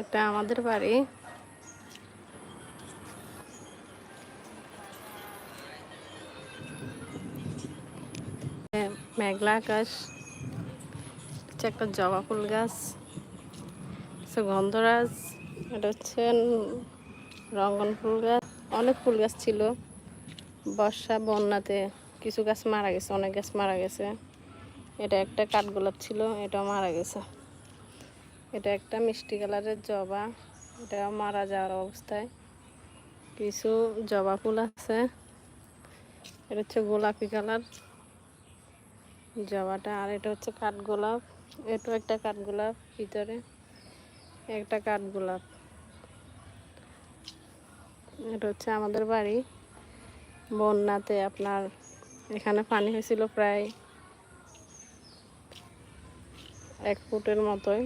এটা আমাদের বাড়ি। মেঘলা আকাশ, হচ্ছে একটা জবা ফুল গাছ গন্ধরাজ, এটা হচ্ছে রঙ্গন ফুল গাছ। অনেক ফুল গাছ ছিল। বর্ষা, বন্যাতে কিছু গাছ মারা গেছে, অনেক গাছ মারা গেছে। এটা একটা কাঠগোলাপ ছিল, এটাও মারা গেছে। এটা একটা মিষ্টি কালারের জবা। এটা মারা যাওয়ার অবস্থায়। কিছু জবা ফুল আছে। এটা হচ্ছে গোলাপি কালার জবাটা, আর এটা হচ্ছে কাঠগোলাপ। এটাও একটা কাঠগোলাপ ভিতরে, একটা কাঠগোলাপ। এটা হচ্ছে আমাদের বাড়ি। বন্যাতে আপনার এখানে পানি হয়েছিল প্রায় এক ফুটের মতোই।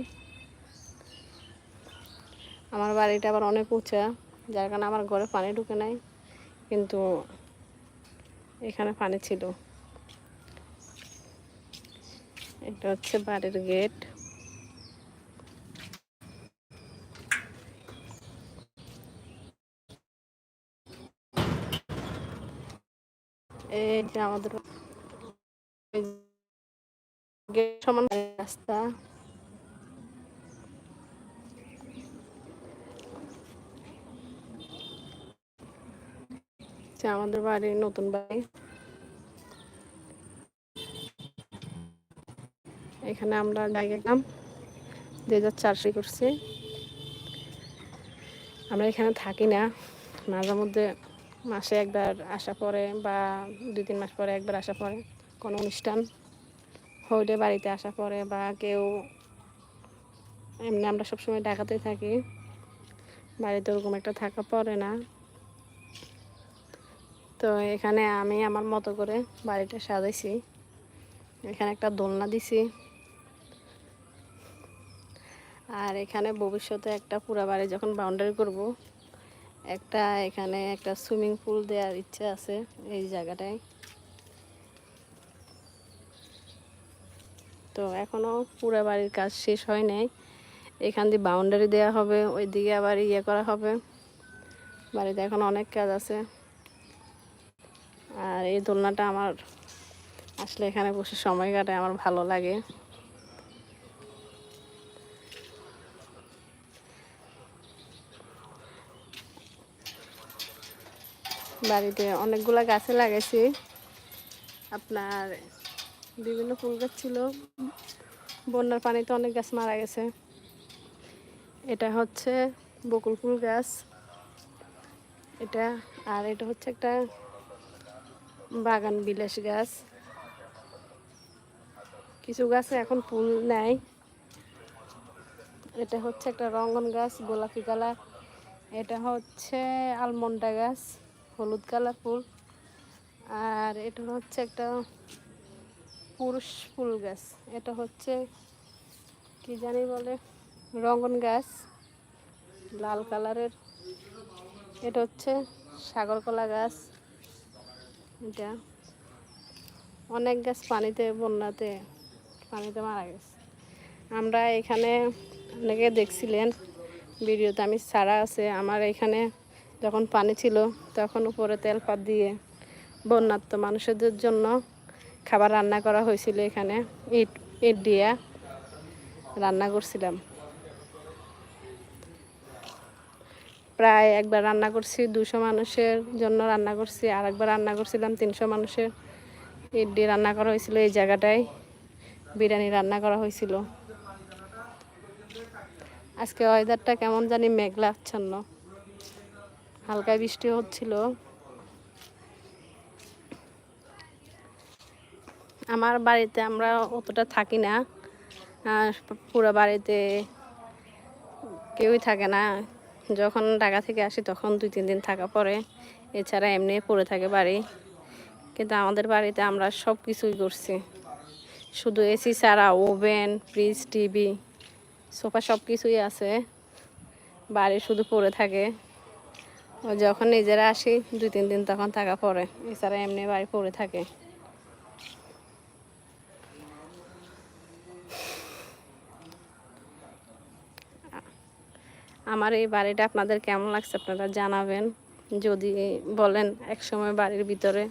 আমার বাড়িটা আবার অনেক উঁচা, যার কারণে আমার ঘরে পানি ঢুকে নাই, কিন্তু এখানে পানি ছিল। এটা হচ্ছে বাড়ির গেট। এই যে আমাদের রাস্তা। হচ্ছে আমাদের বাড়ি নতুন বাড়ি। এখানে আমরা জায়গা গেলাম দুই হাজার চারশো করছি। আমরা এখানে থাকি না। মাঝে মধ্যে মাসে একবার আসা পরে বা দুই তিন মাস পরে একবার আসা পরে কোনো অনুষ্ঠান। হইলে বাড়িতে আসা পরে বা কেউ এমনি আমরা সবসময় ঢাকাতেই থাকি। বাড়িতে ওরকম একটা থাকা পড়ে না। তো এখানে আমি আমার মতো করে বাড়িটা সাজাইছি। এখানে একটা দোলনা দিছি। আর এখানে ভবিষ্যতে একটা পুরা বাড়ি যখন বাউন্ডারি করব, একটা এখানে একটা সুইমিং পুল দেওয়ার ইচ্ছা আছে এই জায়গাটায়। তো এখনও পুরা বাড়ির কাজ শেষ হয় নাই। এখান দিয়ে বাউন্ডারি দেওয়া হবে, ওইদিকে আবার ইয়ে করা হবে। বাড়িতে এখন অনেক কাজ আছে। আর এই দোলনাটা আমার আসলে এখানে বসে সময় কাটায় আমার ভালো লাগে। বাড়িতে অনেকগুলা গাছে লাগাইছি। আপনার বিভিন্ন ফুল গাছ ছিল, বন্যার পানিতে অনেক গাছ মারা গেছে। এটা হচ্ছে বকুল ফুল গাছ। এটা, আর এটা হচ্ছে একটা বাগান বিলাস গাছ। কিছু গাছে এখন ফুল নেয় এটা হচ্ছে একটা রঙ্গন গাছ, গোলাপি কালার। এটা হচ্ছে আলমন্ডা গাছ, হলুদ কালার ফুল আর এটা হচ্ছে একটা পুরুষ ফুল গাছ। এটা হচ্ছে কি জানি বলে, রঙ্গন গাছ, লাল কালারের। এটা হচ্ছে সাগর কলা গাছ। এটা। অনেক গাছ পানিতে, বন্যাতে, পানিতে মারা গেছে। আমরা এখানে অনেকে দেখছিলেন ভিডিওতে, আমি ছাড়া আছে। আমার এখানে যখন পানি ছিল, তখন উপরে তেলপাত দিয়ে বন্যাত্ম মানুষদের জন্য খাবার রান্না করা হয়েছিল এখানে। ইট ইট দিয়া রান্না করছিলাম। প্রায় একবার রান্না করছি, দুশো মানুষের জন্য রান্না করছি আর একবার রান্না করছিলাম, তিনশো মানুষের দিয়ে রান্না করা হয়েছিল এই জায়গাটায়। বিরিয়ানি রান্না করা হয়েছিল। আজকে ওয়েদারটা কেমন জানি মেঘলা আচ্ছন্ন। হালকা বৃষ্টি হচ্ছিল। আমার বাড়িতে আমরা অতটা থাকি না। পুরো বাড়িতে কেউই থাকে না। যখন ঢাকা থেকে আসি তখন দুই, তিন দিন থাকা পরে এছাড়া এমনি পড়ে থাকে বাড়ি। কিন্তু আমাদের বাড়িতে আমরা সব কিছুই করছি। শুধু এসি ছাড়া ওভেন, ফ্রিজ, টিভি, সোফা সব কিছুই আছে। বাড়ি শুধু পড়ে থাকে। যখন নিজেরা আসি দুই, তিন দিন তখন থাকা পরে। এছাড়া এমনি বাড়ি পড়ে থাকে। আমার এই বাড়িটা আপনাদের কেমন লাগছে আপনারা জানাবেন। যদি বলেন এক সময় বাড়ির ভিতরে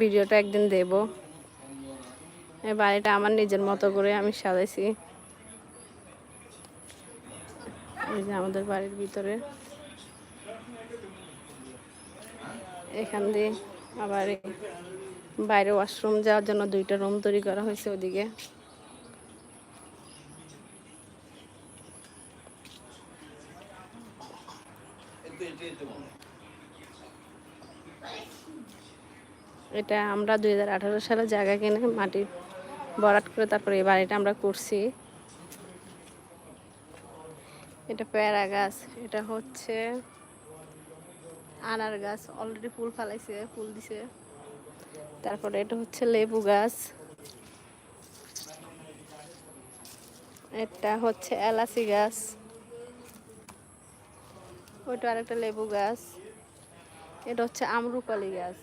ভিডিওটা একদিন দেব। এই বাড়িটা আমার নিজের মতো করে আমি সাজাইছি। এই যে আমাদের বাড়ির ভিতরে। এখান দিয়ে আবার বাইরে ওয়াশরুম যাওয়ার জন্য দুইটা রুম তৈরি করা হয়েছে ওদিকে। এটা আমরা দুই হাজার আঠারো সালে জায়গা কিনে মাটি বরাট করে তারপরে এই বাড়িটা আমরা করছি। এটা পেয়ারা গাছ, এটা হচ্ছে আনার গাছ অলরেডি ফুল ফালাইছে, ফুল দিছে। তারপরে এটা হচ্ছে লেবু গাছ। এটা হচ্ছে এলাচি গাছ। ওইটা আরেকটা লেবু গাছ। এটা হচ্ছে আমরুপালি গাছ।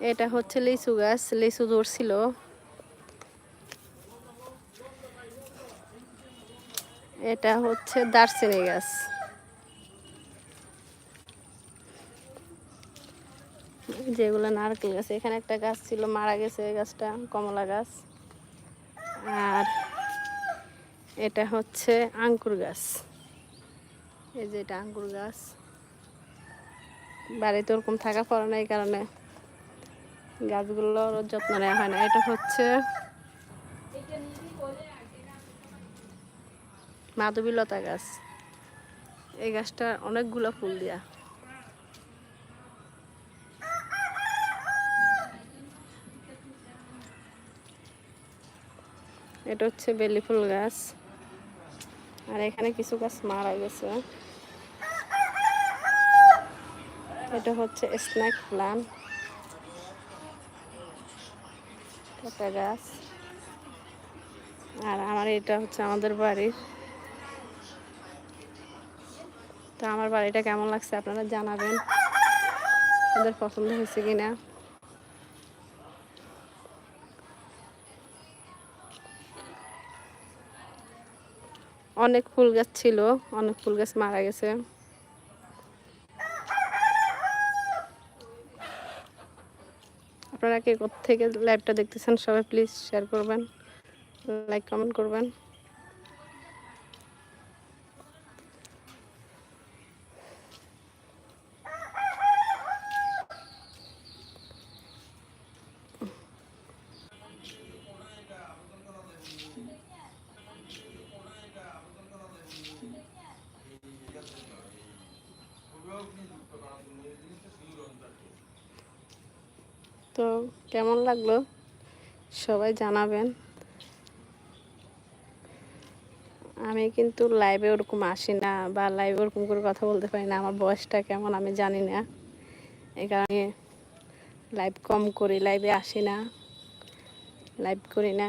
এটা হচ্ছে লিচু গাছ, লিচু ধরছিল। এটা হচ্ছে দারচিনি গাছ। যেগুলো নারকেল গাছ, এখানে একটা গাছ ছিল, মারা গেছে এই গাছটা, কমলা গাছ। আর এটা হচ্ছে আঙ্কুর গাছ। এই যে এটা আঙ্কুর গাছ। বাড়িতে ওরকম থাকা পড়ে না এই কারণে। গাছগুলোর যত্ন নেওয়া হয় না। এটা হচ্ছে মাধবীলতা গাছ। এই গাছটা অনেকগুলো ফুল দেয়া। এটা হচ্ছে বেলি ফুল গাছ। আর এখানে কিছু গাছ মারা গেছে। এটা হচ্ছে স্ন্যাক প্লান্ট। একটা গাছ। আর আমার এটা হচ্ছে আমাদের বাড়ির তো আমার বাড়িটা কেমন লাগছে আপনারা জানাবেন। ওদের পছন্দ হয়েছে কিনা। অনেক ফুল গাছ ছিল, অনেক ফুল গাছ মারা গেছে। আপনারা কে থেকে লাইভটা দেখতেছেন সবাই প্লিজ শেয়ার করবেন লাইক কমেন্ট করবেন। তো কেমন লাগল? সবাই জানাবেন। আমি কিন্তু লাইভে ওরকম আসি না বা লাইভে ওরকম করে কথা বলতে পারি না। আমার বয়সটা কেমন আমি জানি না। এই কারণে লাইভ কম করি লাইভে আসি না। লাইভ করি না।